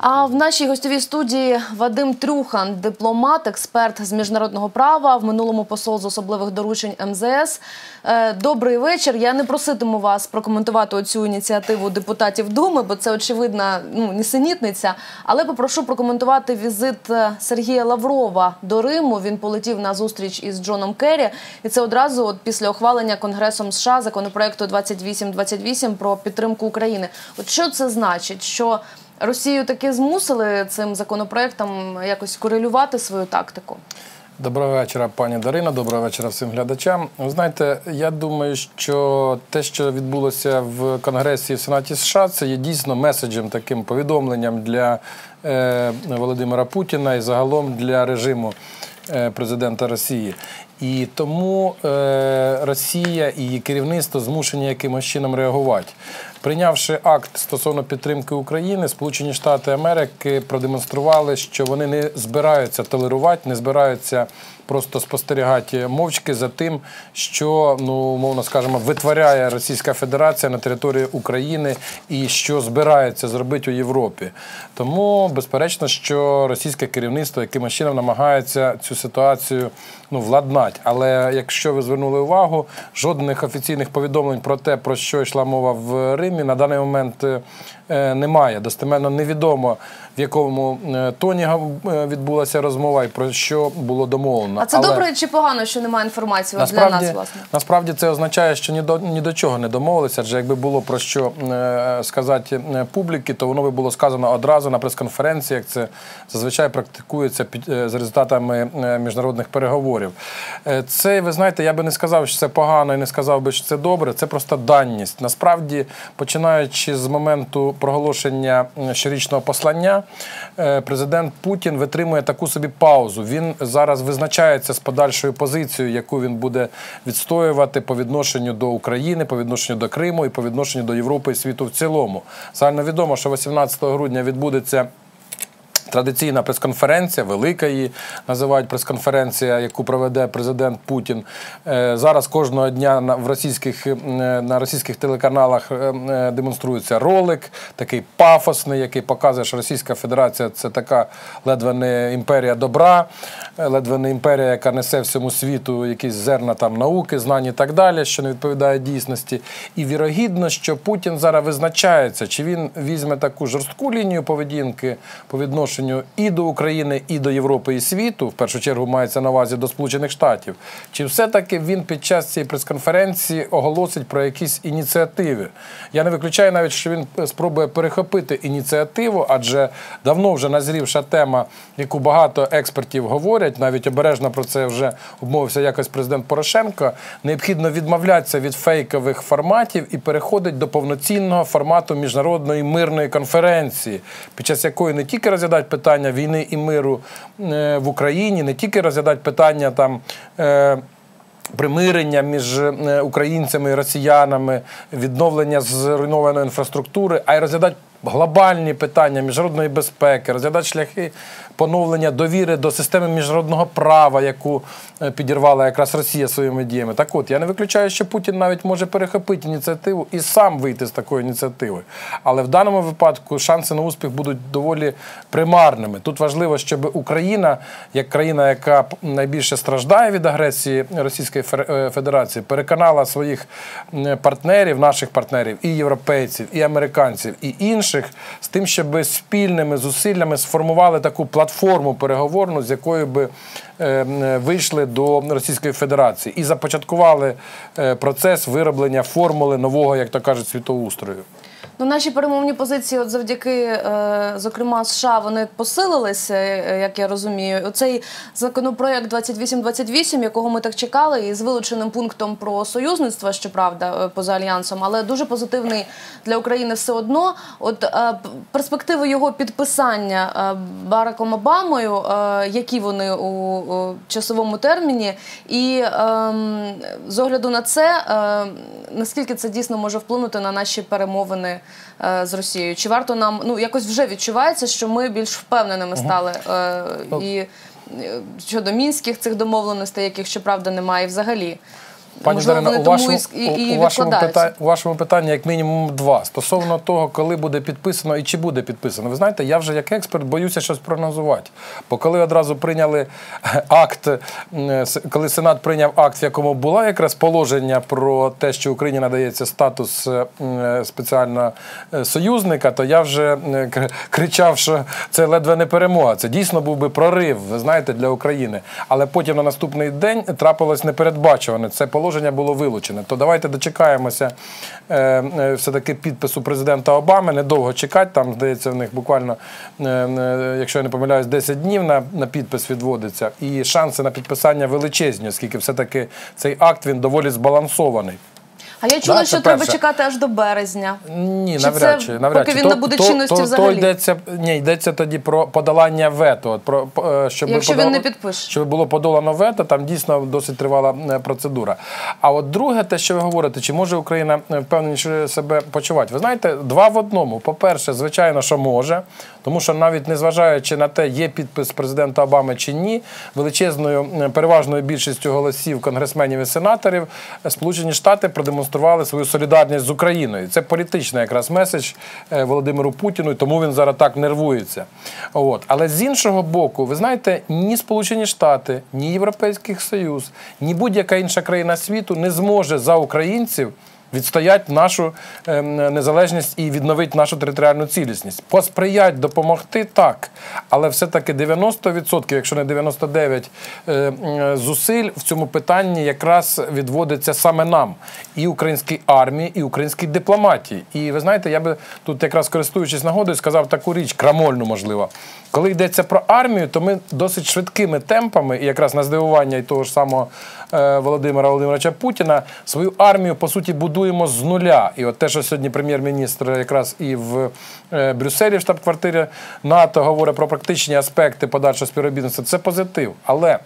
А в нашій гостьовій студії Вадим Трюхан, дипломат, експерт з міжнародного права, в минулому посол з особливих доручень МЗС. Е, Добрий вечір. Я не проситиму вас прокоментувати оцю ініціативу депутатів Думи, бо це очевидна ну, нісенітниця. Але попрошу прокоментувати візит е, Сергія Лаврова до Риму. Він полетів на зустріч із Джоном Керрі, і це одразу от після ухвалення Конгресом США законопроекту 2828 про підтримку України. От що це значить? Що Росію таки змусили цим законопроектом якось корелювати свою тактику. Доброго вечора, пані Дарина. Доброго вечора всім глядачам. Ви знаєте, я думаю, що те, що відбулося в Конгресі і в Сенаті США, це є дійсно меседжем, таким повідомленням для е, Володимира Путіна і загалом для режиму е, президента Росії. І тому е, Росія і її керівництво змушені якимось чином реагувати. Прийнявши акт стосовно підтримки України, Сполучені Штати Америки продемонстрували, що вони не збираються толерувати, не збираються просто спостерігати мовчки за тим, що ну умовно скажемо витворяє Російська Федерація на території України і що збирається зробити у Європі. Тому безперечно, що російське керівництво якимось чином намагається цю ситуацію ну владнати. Але якщо ви звернули увагу, жодних офіційних повідомлень про те, про що йшла мова в Римі, на даний момент е, немає. Достеменно невідомо в якому е, тоні е, відбулася розмова і про що було домовлено. А це Але... добре чи погано, що немає інформації от для нас, власне? насправді це означає, що ні до ні до чого не домовилися. Адже якби було про що е, сказати е, публіки, то воно би було сказано одразу на прес-конференції, як це зазвичай практикується під е, за результатами е, міжнародних переговорів. Е, це ви знаєте, я би не сказав, що це погано, і не сказав би, що це добре. Це просто данність. Насправді, починаючи з моменту проголошення щорічного послання, е, президент Путін витримує таку собі паузу. Він зараз визначається з подальшою позицією, яку він буде відстоювати по відношенню до України, по відношенню до Криму і по відношенню до Європи і світу в цілому. Загально відомо, що 18 грудня відбудеться. Традиційна прес-конференція, велика її називають прес-конференція, яку проведе президент Путін. Е, Зараз кожного дня на в російських е, на російських телеканалах е, демонструється ролик, такий пафосний, який показує, що Російська Федерація це така ледве не імперія добра, ледве не імперія, яка несе всьому світу якісь зерна там науки, знань і так далі, що не відповідає дійсності. І вірогідно, що Путін зараз визначається, чи він візьме таку жорстку лінію поведінки по відношенню і до України, і до Європи і світу, в першу чергу мається на увазі до Сполучених Штатів, чи все-таки він під час цієї прес-конференції оголосить про якісь ініціативи? Я не виключаю навіть, що він спробує перехопити ініціативу, адже давно вже назрівша тема, яку багато експертів говорять, навіть обережно про це вже обмовився якось президент Порошенко. Необхідно відмовлятися від фейкових форматів і переходить до повноцінного формату міжнародної мирної конференції, під час якої не тільки розглядають питання війни і миру е, в Україні, не тільки розглядати питання там. е, Примирення між е, українцями і росіянами, відновлення зруйнованої інфраструктури, а й розглядати глобальні питання міжнародної безпеки, розглядати шляхи поновлення довіри до системи міжнародного права, яку е, підірвала якраз Росія своїми діями. Так от я не виключаю, що Путін навіть може перехопити ініціативу і сам вийти з такої ініціативи. Але в даному випадку шанси на успіх будуть доволі примарними. Тут важливо, щоб Україна, як країна, яка найбільше страждає від агресії Російської е, Федерації, переконала своїх партнерів, наших партнерів, і європейців, і американців, і інших з тим, щоб спільними зусиллями сформували таку платформу переговорну, з якою би е, вийшли до Російської Федерації і започаткували е, процес вироблення формули нового, як то кажуть, світоустрою. Ну, наші перемовні позиції, от завдяки, е, зокрема, США, вони посилилися, е, як я розумію. Оцей законопроект 2828, якого ми так чекали, і з вилученим пунктом про союзництво, щоправда, е, поза альянсом, але дуже позитивний для України все одно. От перспективи його підписання Бараком Обамою, які вони у, часовому терміні, і ем, з огляду на це, е, наскільки це дійсно може вплинути на наші перемовини з Росією? Чи варто нам ну якось вже відчувається, що ми більш впевненими стали угу. і е, щодо мінських цих домовленостей, яких щоправда немає, і взагалі? Пані можливо, Дарина, у вашому, і, і, у, вашому відкладаються. пита- у вашому питанні як мінімум два. Стосовно того, коли буде підписано і чи буде підписано. Ви знаєте, я вже як експерт боюся щось прогнозувати. Бо коли одразу прийняли е, акт, коли Сенат прийняв акт, в якому була якраз положення про те, що Україні надається статус е, спеціального е, союзника, то я вже е, кричав, що це ледве не перемога. Це дійсно був би прорив, ви знаєте, для України. Але потім на наступний день трапилось непередбачуване. Це положення було вилучене. То давайте дочекаємося е, е, все-таки підпису президента Обами. Недовго чекати. Там, здається, в них буквально, е, е, якщо я не помиляюсь, 10 днів на, на підпис відводиться. І шанси на підписання величезні, оскільки все-таки цей акт він доволі збалансований. А я чула, Да, що треба перше. чекати аж до березня. Ні, Чи навряд це чи навряд поки чи. він набуде чинності то, взагалі? То йдеться, ні, йдеться тоді про подолання вето. Про, е, щоб Якщо подол- він не підпише. Щоб було подолано вето, там дійсно досить тривала е, процедура. А от друге, те, що ви говорите, чи може Україна е, впевненіше себе почувати? Ви знаєте, два в одному. По-перше, звичайно, що може, тому що навіть незважаючи на те, є підпис президента Обами чи ні, величезною переважною більшістю голосів конгресменів і сенаторів Сполучені Штати продемонстрували свою солідарність з Україною. Це політичний якраз меседж е, Володимиру Путіну, і тому він зараз так нервується. От. Але з іншого боку, ви знаєте, ні Сполучені Штати, ні Європейський Союз, ні будь-яка інша країна світу не зможе за українців. Відстоять нашу ем, незалежність і відновити нашу територіальну цілісність. Посприять, допомогти так, але все-таки 90%, якщо не 99% е, зусиль в цьому питанні якраз відводиться саме нам, і українській армії, і українській дипломатії. І ви знаєте, я би тут якраз користуючись нагодою, сказав таку річ, крамольну, можливо. Коли йдеться про армію, то ми досить швидкими темпами, і якраз на здивування і того ж самого е, Володимира Володимировича Путіна, свою армію по суті будуємо з нуля. І от те, що сьогодні прем'єр-міністр якраз і в е, Брюсселі, в штаб-квартирі НАТО, говорить про практичні аспекти подальшого співробітництва, це позитив. Але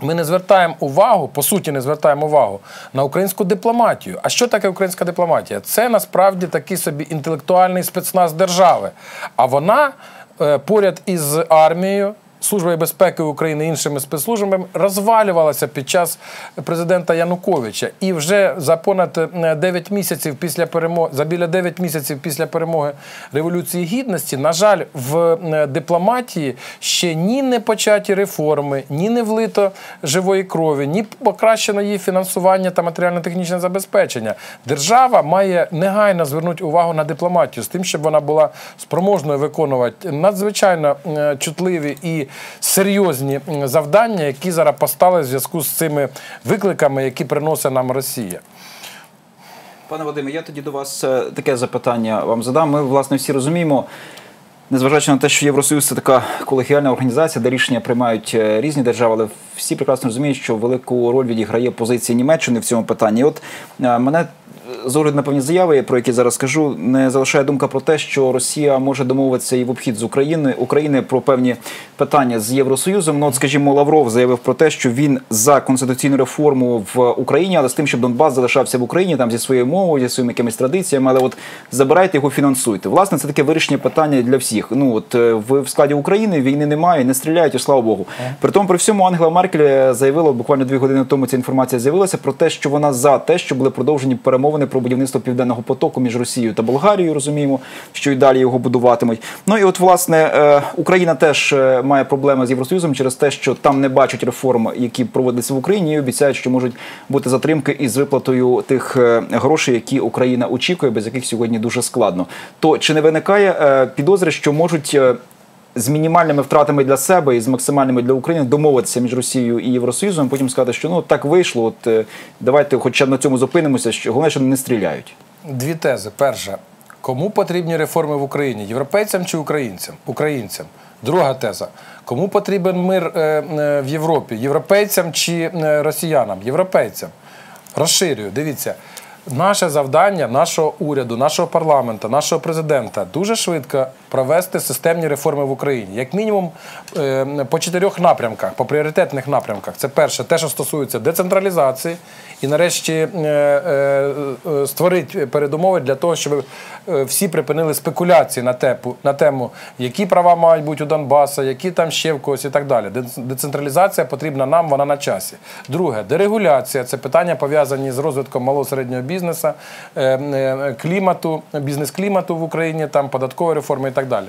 ми не звертаємо увагу, по суті, не звертаємо увагу на українську дипломатію. А що таке українська дипломатія? Це насправді такий собі інтелектуальний спецназ держави. А вона е, поряд із армією. Службою безпеки України іншими спецслужбами розвалювалася під час президента Януковича. І вже за понад е, 9 місяців після перемоги, за біля 9 місяців після перемоги Революції Гідності, на жаль, в е, дипломатії ще ні не початі реформи, ні не влито живої крові, ні покращено її фінансування та матеріально-технічне забезпечення. Держава має негайно звернути увагу на дипломатію з тим, щоб вона була спроможною виконувати надзвичайно е, чутливі і серйозні завдання, які зараз постали в зв'язку з цими викликами, які приносить нам Росія. Пане Вадиме, я тоді до вас е, таке запитання вам задам. Ми, власне, всі розуміємо, незважаючи на те, що Євросоюз це така колегіальна організація, де рішення приймають е, різні держави, але всі прекрасно розуміють, що велику роль відіграє позиція Німеччини в цьому питанні. От е, мене з огляду на певні заяви, про які зараз скажу, не залишає думка про те, що Росія може домовитися і в обхід з України України про певні питання з Євросоюзом. Ну, от, скажімо, Лавров заявив про те, що він за конституційну реформу в Україні, але з тим, щоб Донбас залишався в Україні там зі своєю мовою, зі своїми якимись традиціями. Але от забирайте його, фінансуйте. Власне, це таке вирішення питання для всіх. Ну от е, в складі України війни немає, не стріляють, і слава Богу. При тому, при всьому Ангела Меркель заявила буквально дві години тому. Ця інформація з'явилася про те, що вона за те, що були продовжені перемовини про будівництво південного потоку між Росією та Болгарією. Розуміємо, що і далі його будуватимуть. Ну і от власне е, Україна теж е, має проблеми з Євросоюзом через те, що там не бачать реформ, які проводяться в Україні, і обіцяють, що можуть бути затримки із виплатою тих е, грошей, які Україна очікує, без яких сьогодні дуже складно. То чи не виникає підозри, що можуть з мінімальними втратами для себе і з максимальними для України домовитися між Росією і Євросоюзом, потім сказати, що ну так вийшло. От е, давайте, хоча на цьому зупинимося. Що головне, що не стріляють. Дві тези. Перша. Кому потрібні реформи в Україні? Європейцям чи українцям? Українцям. Друга теза. Кому потрібен мир е, е, в Європі? Європейцям чи росіянам? Європейцям. Розширюю. Дивіться. Наше завдання нашого уряду, нашого парламенту, нашого президента дуже швидко провести системні реформи в Україні. Як мінімум е, по чотирьох напрямках, по пріоритетних напрямках. Це перше, те, що стосується децентралізації, і нарешті е, е, створить передумови для того, щоб всі припинили спекуляції на, тепу, на тему, які права мають бути у Донбаса, які там ще в когось і так далі. Децентралізація потрібна нам, вона на часі. Друге, дерегуляція це питання пов'язані з розвитком малого середнього бізнесу, е, е, клімату, бізнес-клімату в Україні, там податкової реформи і так далі.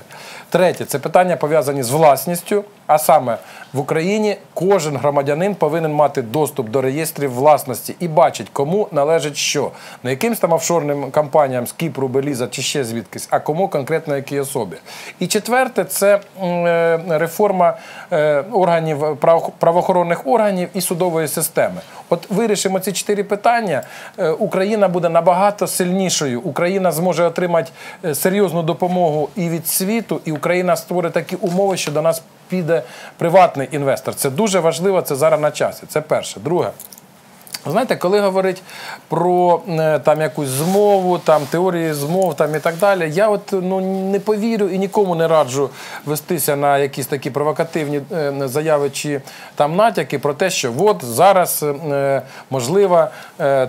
Третє, це питання пов'язані з власністю. А саме в Україні кожен громадянин повинен мати доступ до реєстрів власності і бачить, кому належить що. Не якимсь там офшорним компаніям з Кіпру, Беліза чи ще звідкись, а кому конкретно якій особі. І четверте це е, реформа е, органів правоохоронних органів і судової системи. От вирішимо ці чотири питання. е, Україна буде набагато сильнішою. Україна зможе отримати серйозну допомогу і від світу, і Україна створить такі умови, що до нас піде приватний інвестор. Це дуже важливо, це зараз на часі. Це перше. Друге. Знаєте, коли говорить про е, там якусь змову, там теорії змов там і так далі, я от ну не повірю і нікому не раджу вестися на якісь такі провокативні е, заяви чи там натяки про те, що от зараз е, можлива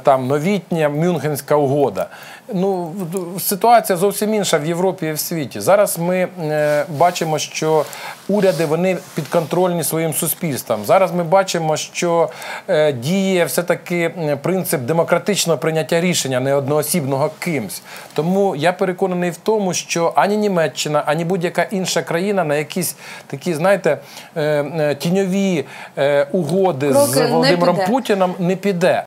там новітня Мюнхенська угода. Ну, ситуація зовсім інша в Європі і в світі. Зараз ми е, бачимо, що уряди вони підконтрольні своїм суспільствам. Зараз ми бачимо, що е, діє все-таки принцип демократичного прийняття рішення, не одноосібного кимсь. Тому я переконаний в тому, що ані Німеччина, ані будь-яка інша країна на якісь такі, знаєте, е, е, тіньові е, угоди Кроки з Володимиром. Путіном не піде.